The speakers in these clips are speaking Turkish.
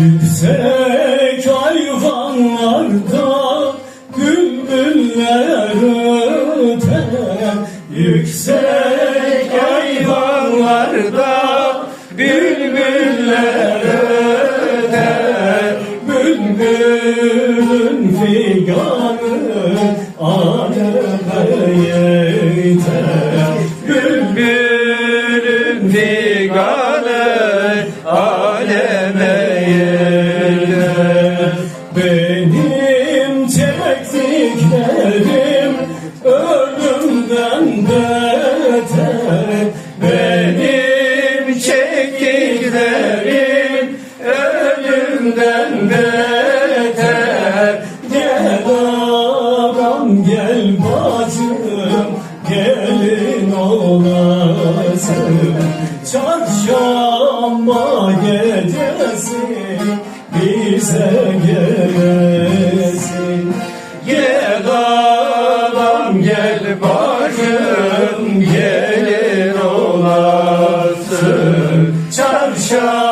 Yüksek ayvanlarda bülbüller öter Yüksek ayvanlarda bülbüller öter Bülbülün figanı olasın Çarşamba gecesi bize gelesin Gel ağam gel bacım gelin olasın. Çarşamba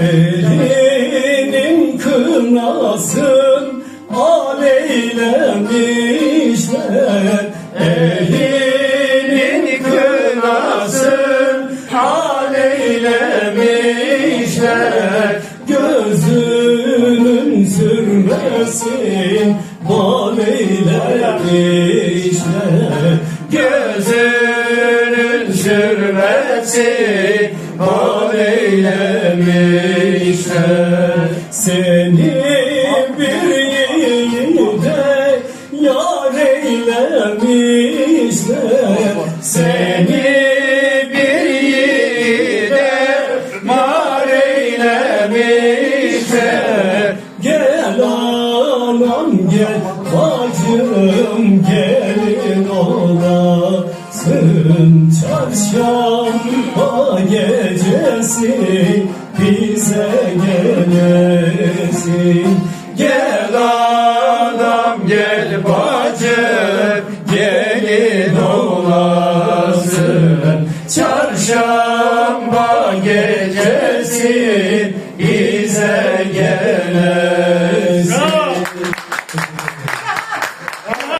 Elinin kınasın aleylemişler Elinin kınasın aleylemişler Gözünün sürmesin bal eylemişler Gözünün sürmesin bal eylemişler Seni bir yiğide yar eylemişler. Seni bir yiğide mar eylemişler. Gel anam gel bacım gelin olasın. Çarşamba gecesi bize gelesin Gel anam gel bacım gelin olasın. Çarşamba gecesi bize gel